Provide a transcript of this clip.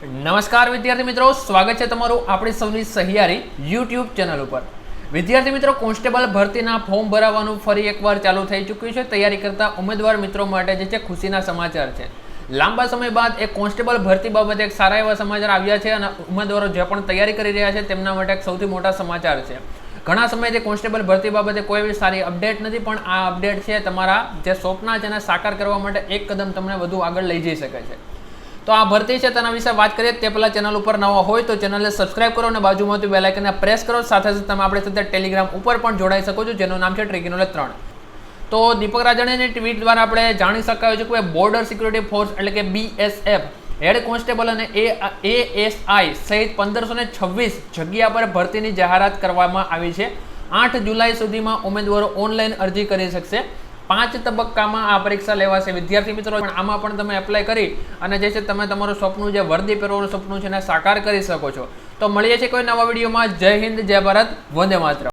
નમસ્કાર વિદ્યાર્થી મિત્રો, સ્વાગત છે તમારું આપણી સૌની સહિયારી યુટ્યુબ ચેનલ ઉપર. વિદ્યાર્થી મિત્રો, કોન્સ્ટેબલ ભરતીના ફોર્મ ભરાવાનું ફરી એકવાર ચાલુ થઈ ચૂક્યું છે. તૈયારી કરતા ઉમેદવાર મિત્રો માટે જે છે ખુશીના સમાચાર છે. લાંબા સમય બાદ એક કોન્સ્ટેબલ ભરતી બાબતે એક સારા એવા સમાચાર આવ્યા છે અને ઉમેદવારો જે પણ તૈયારી કરી રહ્યા છે તેમના માટે એક સૌથી મોટા સમાચાર છે. ઘણા સમયથી કોન્સ્ટેબલ ભરતી બાબતે કોઈ એવી સારી અપડેટ નથી, પણ આ અપડેટ છે તમારા જે સ્વપ્ન છે એને સાકાર કરવા માટે એક કદમ તમને વધુ આગળ લઈ જઈ શકે છે. તો આ ભરતી છે, તેના વિશે વાત કરીએ, તે પહેલાં ચેનલ ઉપર નવા હોય તો ચેનલને સબસ્ક્રાઇબ કરો અને બાજુમાંથી બેલ આઇકનને પ્રેસ કરો, સાથે સાથે તમે આપણી સાથે ટેલિગ્રામ ઉપર પણ જોડાઈ શકો છો, જેનું નામ છે ટ્રેકિનોલે ત્રણ. તો દીપક રાજાણીની ટ્વીટ દ્વારા આપણે જાણી શકાય છે કે બોર્ડર સિક્યુરિટી ફોર્સ એટલે કે બીએસએફ હેડ કોન્સ્ટેબલ અને એ એએસઆઈ સહિત પંદરસો ને છવ્વીસ જગ્યા પર ભરતીની જાહેરાત કરવામાં આવી છે. આઠ જુલાઈ સુધીમાં ઉમેદવારો ઓનલાઈન અરજી કરી શકશે. પાંચ તબક્કામાં આ પરીક્ષા લેવાશે. વિદ્યાર્થી મિત્રો, પણ આમાં પણ તમે એપ્લાય કરી અને જે છે તમે તમારું સપનું જે વર્દી પહેરવાનું સપનું છે એને સાકાર કરી શકો છો. તો મળીએ છીએ કોઈ નવા વિડીયોમાં. જય હિન્દ, જય ભારત. વંદે માત્ર